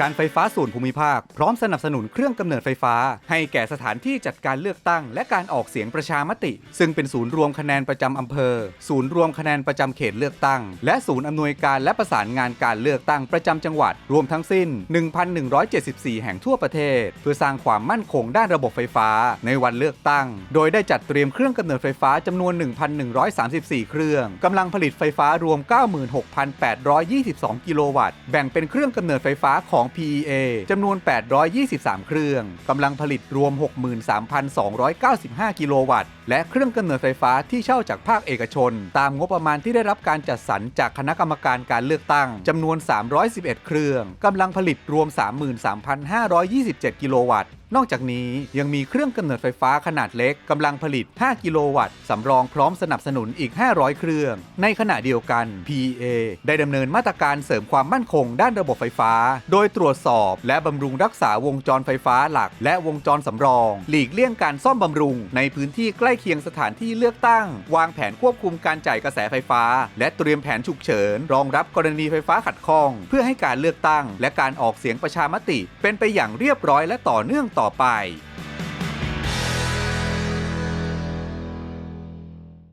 การไฟฟ้าส่วนภูมิภาค พร้อมสนับสนุนเครื่องกำเนิดไฟฟ้า ให้แก่สถานที่จัดการเลือกตั้ง และการออกเสียงประชามติ ซึ่งเป็นศูนย์รวมคะแนนประจำอำเภอ ศูนย์รวมคะแนนประจำเขตเลือกตั้ง และศูนย์อำนวยการและประสานงานการเลือกตั้งประจำจังหวัด รวมทั้งสิ้น 1,174 แห่งทั่วประเทศ เพื่อสร้างความมั่นคงด้านระบบไฟฟ้า ในวันเลือกตั้ง โดยได้จัดเตรียมเครื่องกำเนิดไฟฟ้าจำนวน 1,134 เครื่องกำลังผลิตไฟฟ้ารวม 96,822 กิโลวัตต์ แบ่งเป็นเครื่องกำเนิดไฟฟ้าของ PEA จำนวน 823 เครื่องกำลังผลิตรวม 63,295 กิโลวัตต์ และเครื่องกำเนิดไฟฟ้าที่เช่าจากภาคเอกชน ตามงบประมาณที่ได้รับการจัดสรรจากคณะกรรมการการเลือกตั้งจำนวน 311 เครื่องกำลังผลิตรวม 33,527 กิโลวัตต์ นอกจากนี้ยังมีเครื่องกำเนิดไฟฟ้าขนาดเล็กกำลังผลิต 5 กิโลวัตต์สำรองพร้อมสนับสนุนอีก 500 เครื่อง ในขณะเดียวกัน PEA ได้ดำเนินมาตรการเสริมความมั่นคงด้านระบบไฟฟ้า โดยตรวจสอบ และบำรุงรักษาวงจรไฟฟ้าหลัก และวงจรสำรอง หลีกเลี่ยงการซ่อมบำรุง ในพื้นที่ใกล้เคียงสถานที่เลือกตั้ง วางแผนควบคุมการจ่ายกระแสไฟฟ้า และเตรียมแผนฉุกเฉิน รองรับกรณีไฟฟ้าขัดข้อง เพื่อให้การเลือกตั้ง และการออกเสียงประชามติ เป็นไปอย่างเรียบร้อยและต่อเนื่องต่อต่อไป